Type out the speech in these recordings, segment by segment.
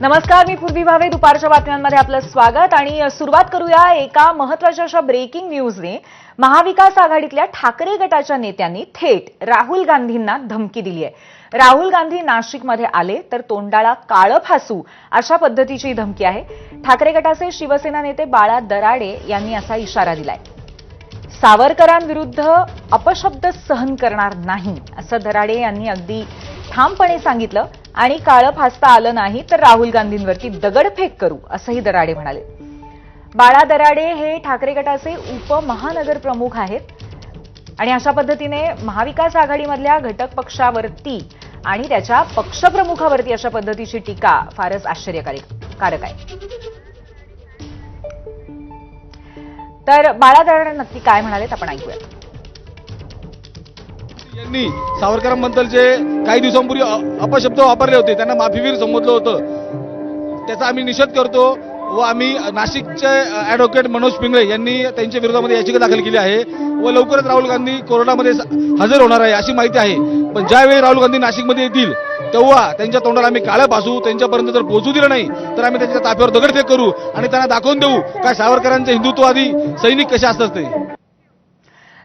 नमस्कार मी पूर्वी भावे. दुपारच्या बातम्यांमध्ये आपलं स्वागत आणि सुरुवात करूया एका महत्त्वाच्या अशा ब्रेकिंग न्यूजने महाविकास आघाडीतल्या ठाकरे गटाच्या नेत्यांनी थेट राहुल गांधींना धमकी दिली आहे. राहुल गांधी नाशिकमध्ये आले तर तोंडाला काळं फासू अशा पद्धतीची धमकी आहे. ठाकरे गटाचे शिवसेना नेते बाळा दराडे यांनी असा इशारा दिलाय. सावरकरांविरुद्ध अपशब्द सहन करणार नाही असं दराडे यांनी अगदी ठामपणे सांगितलं. आणि काळं फासता आलं नाही तर राहुल गांधींवरती दगडफेक करू असंही दराडे म्हणाले. बाळा दराडे हे ठाकरे गटाचे उपमहानगर प्रमुख आहेत. आणि अशा पद्धतीने महाविकास आघाडीमधल्या घटक पक्षावरती आणि त्याच्या पक्षप्रमुखावरती अशा पद्धतीची टीका फारच आश्चर्यकारक आहे. तर बाळा दराडे नक्की काय म्हणालेत आपण ऐकूयात. यांनी सावरकरांबद्दल जे काही दिवसांपूर्वी अपशब्द वापरले होते. त्यांना माफीवीर संबोधलं होतं. त्याचा आम्ही निषेध करतो व आम्ही नाशिकचे ऍडव्होकेट मनोज पिंगळे यांनी त्यांच्या विरोधामध्ये याचिका दाखल केली आहे व लवकरच राहुल गांधी कोर्टामध्ये हजर होणार आहे अशी माहिती आहे. पण ज्यावेळी राहुल गांधी नाशिकमध्ये येतील तेव्हा त्यांच्या तोंडाला आम्ही काळं पासू त्यांच्यापर्यंत जर पोहोचू दिलं नाही तर आम्ही त्यांच्या ताफ्यावर दगडफेक करू आणि त्यांना दाखवून देऊ काय सावरकरांचे हिंदुत्ववादी सैनिक कसे असतात ते?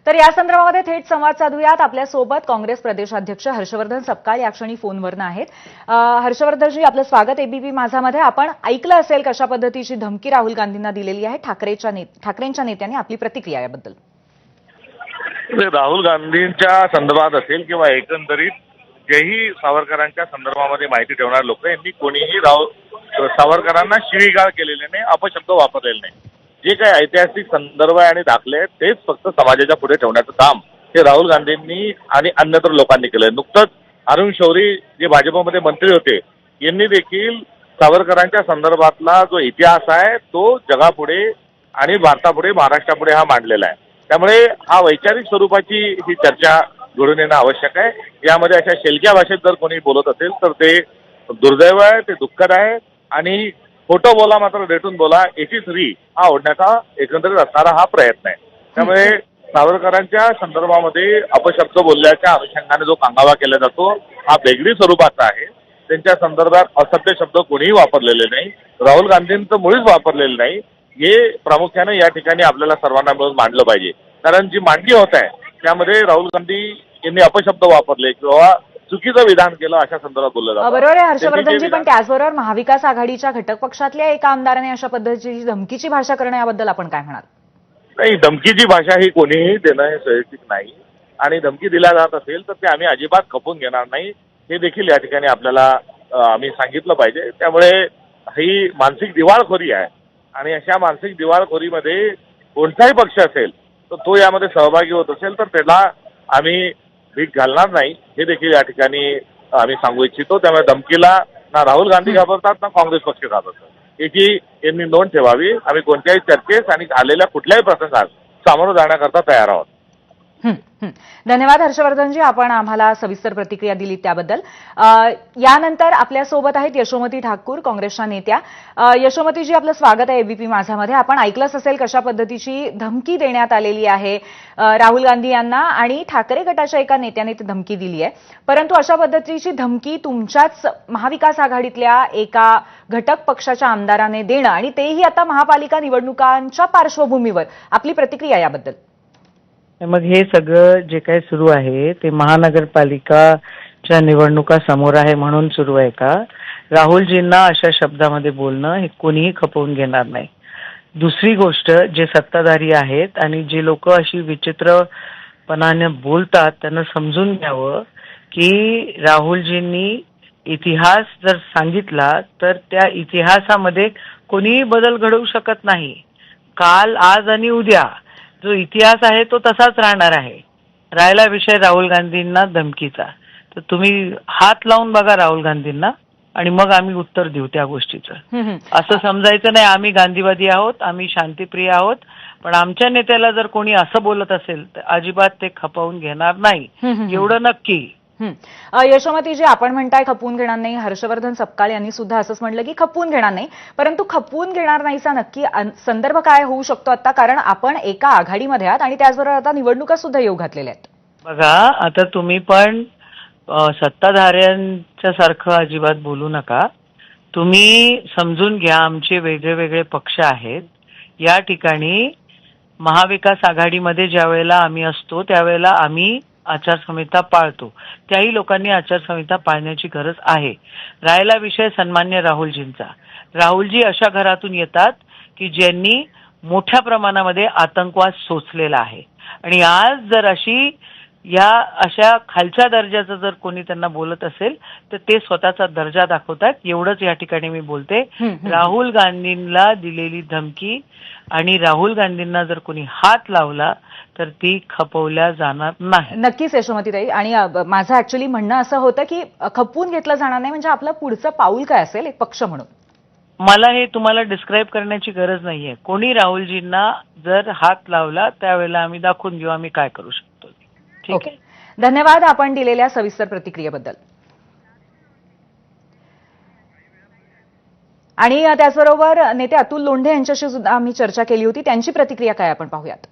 तर या संदर्भामध्ये थेट संवाद साधूयात. आपल्यासोबत काँग्रेस प्रदेशाध्यक्ष हर्षवर्धन सपकाळ या क्षणी फोनवरनं आहेत. हर्षवर्धनजी आपलं स्वागत एबीपी माझामध्ये. आपण ऐकलं असेल कशा पद्धतीची धमकी राहुल गांधींना दिलेली आहे ठाकरेच्या ठाकरेंच्या नेत्याने आपली प्रतिक्रिया याबद्दल. म्हणजे राहुल गांधींच्या संदर्भात असेल किंवा एकंदरीत जेही सावरकरांच्या संदर्भामध्ये माहिती ठेवणारे लोक यांनी कोणीही राहुल सावरकरांना शिवीगाळ केलेले नाही अपशब्द वापरलेले नाही. जे काही ऐतिहासिक संदर्भ आहे आणि दाखले आहेत तेच फक्त समाजाच्या पुढे ठेवण्याचं काम हे राहुल गांधींनी आणि अन्यत्र लोकांनी केलं नुकतंच अरुण शौरी जे भाजपमध्ये मंत्री होते यांनी देखील सावरकरांच्या संदर्भातला जो इतिहास आहे तो जगापुढे आणि भारतापुढे महाराष्ट्रापुढे हा मांडलेला आहे. त्यामुळे हा वैचारिक स्वरूपाची ही चर्चा घडून येणं आवश्यक आहे. यामध्ये अशा शेलक्या भाषेत जर कोणी बोलत असेल तर ते दुर्दैव आहे ते दुःखद आहे आणि खोटं बोला मात्र रेटून बोला याची री हा ओढण्याचा एकंदरीत असणारा हा प्रयत्न आहे. त्यामुळे सावरकरांच्या संदर्भामध्ये अपशब्द बोलल्याच्या अनुषंगाने जो कांगावा केला जातो हा वेगळी स्वरूपाचा आहे. त्यांच्या संदर्भात असभ्य शब्द कोणीही वापरलेले नाही. राहुल गांधींचं मुळीच वापरलेलं नाही. हे प्रामुख्याने या ठिकाणी आपल्याला सर्वांना मिळून मांडलं पाहिजे. कारण जी मांडणी होत आहे त्यामध्ये राहुल गांधी यांनी अपशब्द वापरले किंवा चुकीचं विधान केलं अशा संदर्भात बोललं जातं. बरोबर आहे हर्षवर्धनजी पण त्याचबरोबर महाविकास आघाडीच्या घटक पक्षातल्या एका आमदाराने अशा पद्धतीची धमकीची भाषा करणं याबद्दल आपण काय म्हणाल? नाही धमकीची भाषा ही कोणीही देणं हे स्वैच्छिक नाही. आणि धमकी दिल्या जात असेल तर ते आम्ही अजिबात खपून घेणार नाही. हे देखील या ठिकाणी आपल्याला आम्ही सांगितलं पाहिजे. त्यामुळे ही मानसिक दिवाळखोरी आहे. आणि अशा मानसिक दिवाळखोरीमध्ये कोणताही पक्ष असेल तर तो यामध्ये सहभागी होत असेल तर त्याला आम्ही भीक घालणार नाही हे देखील या ठिकाणी आम्ही सांगू इच्छितो. त्यामुळे धमकीला ना राहुल गांधी घाबरतात ना काँग्रेस पक्ष घाबरतात. याची यांनी नोंद ठेवावी. आम्ही कोणत्याही चर्चेस आणि आलेल्या कुठल्याही प्रसंगात सामोरं जाण्याकरता तयार आहोत. धन्यवाद हर्षवर्धनजी आपण आम्हाला सविस्तर प्रतिक्रिया दिली त्याबद्दल. यानंतर आपल्यासोबत आहेत यशोमती ठाकूर काँग्रेसच्या नेत्या. यशोमतीजी आपलं स्वागत आहे एबीपी माझामध्ये आपण ऐकलंच असेल कशा पद्धतीची धमकी देण्यात आलेली आहे. राहुल गांधी यांना आणि ठाकरे गटाच्या एका नेत्याने ती धमकी दिली आहे. परंतु अशा पद्धतीची धमकी तुमच्याच महाविकास आघाडीतल्या एका घटक पक्षाच्या आमदाराने देणं आणि तेही आता महापालिका निवडणुकांच्या पार्श्वभूमीवर. आपली प्रतिक्रिया याबद्दल. मग हे सगळं जे काही सुरू आहे ते महानगरपालिकाच्या निवडणुका समोर आहे म्हणून सुरू आहे का? राहुलजींना अशा शब्दामध्ये बोलणं हे कोणीही खपवून घेणार नाही. दुसरी गोष्ट जे सत्ताधारी आहेत आणि जे लोक अशी विचित्रपणाने बोलतात त्यांना समजून घ्यावं की राहुलजींनी इतिहास जर सांगितला तर त्या इतिहासामध्ये कोणीही बदल घडवू शकत नाही. काल आज आणि उद्या. जो इतिहास आहे तो तसाच राहणार आहे राहिला विषय राहुल गांधींना धमकीचा तर तुम्ही हात लावून बघा राहुल गांधींना आणि मग आम्ही उत्तर देऊ त्या गोष्टीचं. असं समजायचं नाही आम्ही गांधीवादी आहोत आम्ही शांतीप्रिय आहोत पण आमच्या नेत्याला जर कोणी असं बोलत असेल तर अजिबात ते खपवून घेणार नाही. एवढं नक्की हं. अ, यशोमतीजी आपण म्हणताय खपवून घेणार नाही हर्षवर्धन सपकाळ यांनी सुद्धा असंच म्हटलं की खपवून घेणार नाही. परंतु खपवून घेणार नाहीचा नक्की संदर्भ काय होऊ शकतो आता? कारण आपण एका आघाडीमध्ये आहात आणि त्याचबरोबर आता निवडणुका सुद्धा येऊ घातलेल्या आहेत. बघा आता तुम्ही पण सत्ताधाऱ्यांच्या सारखं अजिबात बोलू नका. तुम्ही समजून घ्या आमचे वेगळे वेगळे पक्ष आहेत. या ठिकाणी महाविकास आघाडीमध्ये ज्या वेळेला आम्ही असतो त्यावेळेला आम्ही आचारसंहिता पाळतो. त्याही लोकांनी आचारसंहिता पाळण्याची गरज आहे. राहिला विषय सन्मान्य राहुलजींचा. राहुलजी अशा घरातून येतात की ज्यांनी मोठ्या प्रमाणामध्ये आतंकवाद सोचलेला आहे. आणि आज जर अशी या अशा खालच्या दर्जाचं जर कोणी त्यांना बोलत असेल तर ते स्वतःचा दर्जा दाखवतात. एवढंच या ठिकाणी मी बोलते. राहुल गांधींना दिलेली धमकी आणि राहुल गांधींना जर कोणी हात लावला तर ती खपवल्या जाणार नाही. नक्कीच यशोमतीताई. आणि अ, ब- माझं ऍक्च्युली म्हणणं असं होतं की खपवून घेतलं जाणार नाही म्हणजे आपलं पुढचं पाऊल काय असेल? एक पक्ष म्हणून. मला हे तुम्हाला डिस्क्राईब करण्याची गरज नाहीये. कोणी राहुलजींना जर हात लावला त्यावेळेला आम्ही दाखवून घेऊ आम्ही काय करू शकतो. ठीक आहे? धन्यवाद आपण दिलेल्या सविस्तर प्रतिक्रियेबद्दल. आणि त्याचबरोबर नेते अतुल लोंढे यांच्याशी सुद्धा आम्ही चर्चा केली होती. त्यांची प्रतिक्रिया काय आपण पाहूयात?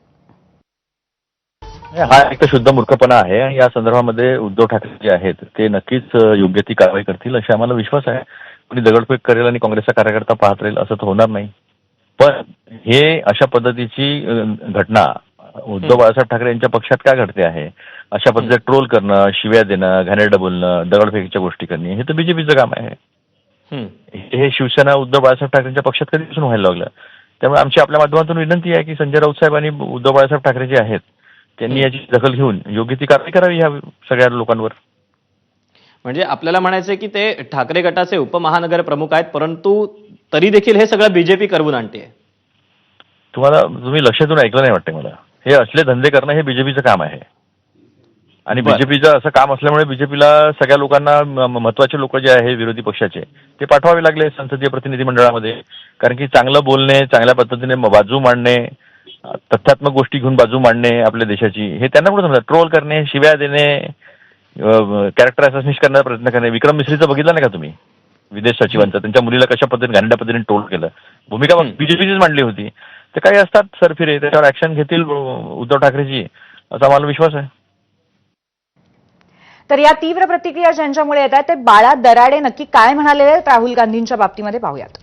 हा एक तर शुद्ध मूर्खपणा आहे आणि या संदर्भामध्ये उद्धव ठाकरे जे आहेत ते नक्कीच योग्य ती कारवाई करतील अशी आम्हाला विश्वास आहे. कोणी दगडफेक करेल आणि काँग्रेसचा कार्यकर्ता पाहत राहील असं तर होणार नाही. पण हे अशा पद्धतीची घटना उद्धव बाळासाहेब ठाकरे यांच्या पक्षात का घडते आहे? अशा पद्धतीने ट्रोल करणं शिव्या देणं घाणेरडं बोलणं दगडफेकीच्या गोष्टी करणे हे तर बीजेपीचं काम आहे. हे. हे शिवसेना उद्धव बाळासाहेब ठाकरेंच्या पक्षात कधीपासून व्हायला लागलं? त्यामुळे आमची आपल्या माध्यमातून विनंती आहे की संजय राऊत साहेब आणि उद्धव बाळासाहेब ठाकरे जे आहेत त्यांनी याची दखल घेऊन योग्य ती कारवाई करावी ह्या सगळ्या लोकांवर. म्हणजे आपल्याला म्हणायचं की ते ठाकरे गटाचे उपमहानगर प्रमुख आहेत परंतु तरी देखील हे सगळं बीजेपी करवून आणते तुम्हाला तुम्ही लक्ष देऊन ऐकलं नाही वाटतं मला. हे असले धंदे करणं हे बीजेपीचं काम आहे. आणि. बीजेपीचं असं काम असल्यामुळे बीजेपीला सगळ्या लोकांना महत्त्वाचे लोक जे आहे विरोधी पक्षाचे ते पाठवावे लागले संसदीय प्रतिनिधी मंडळामध्ये. कारण की चांगलं बोलणे चांगल्या पद्धतीने बाजू मांडणे तथ्यात्मक गोष्टी घेऊन बाजू मांडणे आपल्या देशाची. हे त्यांना कुठं समजा ट्रोल करणे शिव्या देणे कॅरेक्टर असॅसिनेट करण्याचा प्रयत्न करणे. विक्रम मिश्रीचं बघितलं नाही का तुम्ही? विदेश सचिवांचं. त्यांच्या मुलीला कशा पद्धतीने घाणेरड्या पद्धतीने ट्रोल केलं. भूमिका. बीजेपीचीच मांडली होती. ते काही असतात सरफिरे त्याच्यावर ऍक्शन घेतील उद्धव ठाकरेजी असा मला विश्वास आहे. तर या तीव्र प्रतिक्रिया ज्यांच्यामुळे येत आहेत ते बाळा दराडे नक्की काय म्हणाले? आहेत राहुल गांधींच्या बाबतीमध्ये पाहूयात.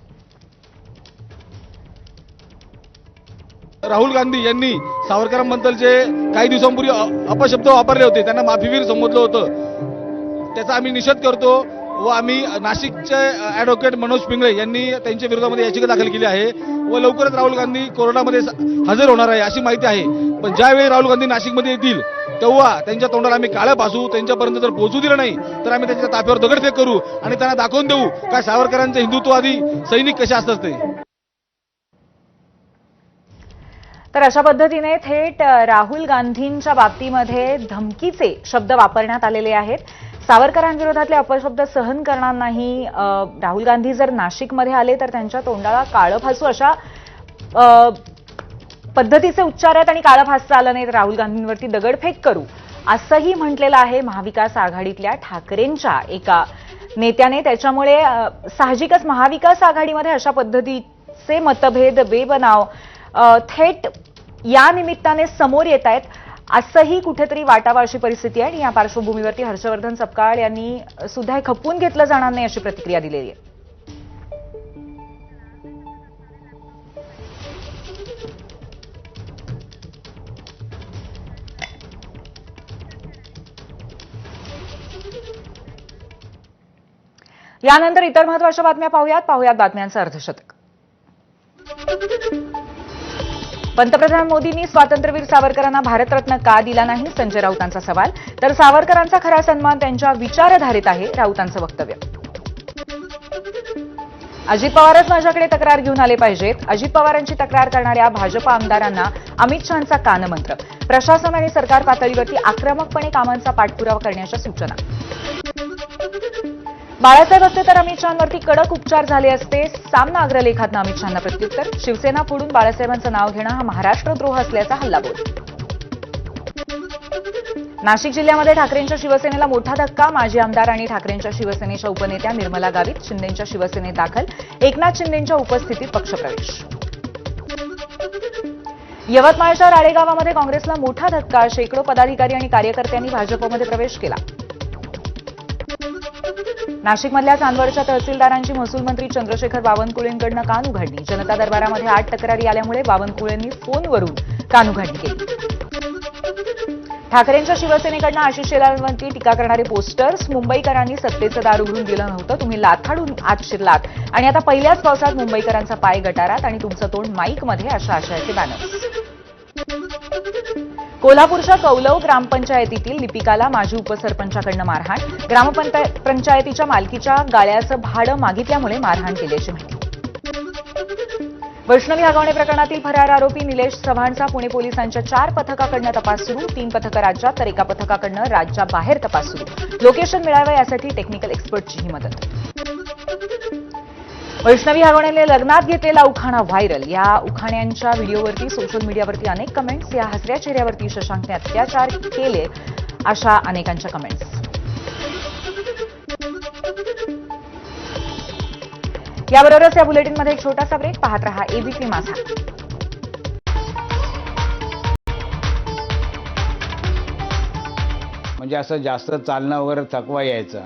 राहुल गांधी यांनी सावरकरांबद्दल जे काही दिवसांपूर्वी अपशब्द वापरले होते. त्यांना माफीवीर संबोधलं होतं. त्याचा आम्ही निषेध करतो व आम्ही नाशिकचे ॲडव्होकेट मनोज पिंगळे यांनी त्यांच्या विरोधामध्ये याचिका दाखल केली आहे व लवकरच राहुल गांधी कोरोनामध्ये हजर होणार आहे अशी माहिती आहे. पण ज्यावेळी राहुल गांधी नाशिकमध्ये येतील तेव्हा त्यांच्या तोंडाला आम्ही काळं पासू त्यांच्यापर्यंत जर पोहोचू दिलं नाही तर आम्ही त्यांच्या ताफ्यावर दगडफेक करू आणि त्यांना दाखवून देऊ काय सावरकरांचे हिंदुत्ववादी सैनिक कसे असतात ते. तर अशा पद्धतीने थेट राहुल गांधींच्या बाबतीमध्ये धमकीचे शब्द वापरण्यात आलेले आहेत. सावरकरांविरोधातले अपशब्द सहन करणार नाही. राहुल गांधी जर नाशिकमध्ये आले तर त्यांच्या तोंडाला काळं फासू अशा पद्धतीचे उच्चार आहेत आणि काळं फासचं आलं नाही तर राहुल गांधींवरती दगडफेक करू. असंही म्हटलेलं आहे महाविकास आघाडीतल्या ठाकरेंच्या एका नेत्याने. त्याच्यामुळे साहजिकच महाविकास आघाडीमध्ये अशा पद्धतीचे मतभेद बेबनाव थेट या निमित्ताने समोर येत आहेत. असंही कुठेतरी वाटावा अशी परिस्थिती आहे आणि या पार्श्वभूमीवरती हर्षवर्धन सपकाळ यांनी सुद्धा हे खपवून घेतलं जाणार नाही अशी प्रतिक्रिया दिलेली आहे. यानंतर इतर महत्त्वाच्या बातम्या पाहूयात. पाहूयात बातम्यांचं अर्धशतक. पंतप्रधान मोदींनी स्वातंत्र्यवीर सावरकरांना भारतरत्न का दिला नाही? संजय राऊतांचा सवाल. तर सावरकरांचा खरा सन्मान त्यांच्या विचारधारेत आहे राऊतांचं वक्तव्य. अजित पवारच माझ्याकडे तक्रार घेऊन आले पाहिजेत. अजित पवारांची तक्रार करणाऱ्या भाजप आमदारांना अमित शहाचा कानमंत्र. प्रशासन आणि सरकार पातळीवरती आक्रमकपणे कामांचा पाठपुरावा करण्याच्या सूचना. बाळासाहेब असते तर अमित शहावरती कडक उपचार झाले असते. सामना अग्रलेखातनं अमित शहाना प्रत्युत्तर. शिवसेना फोडून बाळासाहेबांचं नाव घेणं हा महाराष्ट्रद्रोह असल्याचा हल्लाबोल. नाशिक जिल्ह्यामध्ये ठाकरेंच्या शिवसेनेला मोठा धक्का. माजी आमदार आणि ठाकरेंच्या शिवसेनेच्या उपनेत्या निर्मला गावित शिंदेच्या शिवसेनेत दाखल. एकनाथ शिंदेच्या उपस्थितीत पक्षप्रवेश. यवतमाळच्या राळेगावामध्ये काँग्रेसला मोठा धक्का. शेकडो पदाधिकारी आणि कार्यकर्त्यांनी भाजपमध्ये प्रवेश केला. नाशिकमधल्या चांदवडच्या तहसीलदारांची महसूल मंत्री चंद्रशेखर बावनकुळेंकडनं कान उघडणी. जनता दरबारामध्ये आठ तक्रारी आल्यामुळे बावनकुळेंनी फोनवरून कान उघडणी केली. ठाकरेंच्या शिवसेनेकडनं आशिष शेलारवरती टीका करणारे पोस्टर्स मुंबईकरांनी सत्तेचं दार उघडून दिलं नव्हतं. तुम्ही लाथाडून आत शिरलात. आणि आता पहिल्याच पावसात मुंबईकरांचा पाय गटारात आणि तुमचं तोंड माईकमध्ये अशा आशयाचे बॅनर्स कोल्हापूरच्या कौलव ग्रामपंचायतीतील लिपिकाला माजी उपसरपंचाकडनं मारहाण. ग्रामपंचायतीच्या मालकीच्या गाळ्याचं भाडं मागितल्यामुळे मारहाण केल्याची माहिती. वैष्णवी हगवणे प्रकरणातील फरार आरोपी निलेश चव्हाणचा पुणे पोलिसांच्या चार पथकाकडनं तपास सुरू तीन पथकं राज्यात तर एका पथकाकडनं राज्याबाहेर तपास सुरू. लोकेशन मिळावं यासाठी टेक्निकल एक्सपर्टचीही मदत. वैष्णवी हगवणेने लग्नात घेतलेला उखाणा व्हायरल. या उखाण्यांच्या व्हिडिओवरती सोशल मीडियावरती अनेक कमेंट्स या हसऱ्या चेहऱ्यावरती शशांकने अत्याचार केले अशा अनेकांच्या कमेंट्स याबरोबरच या बुलेटिनमध्ये एक छोटासा ब्रेक पाहत रहा एबीपी माझा. म्हणजे असं जास्त चालणं वगैरे थकवा यायचा.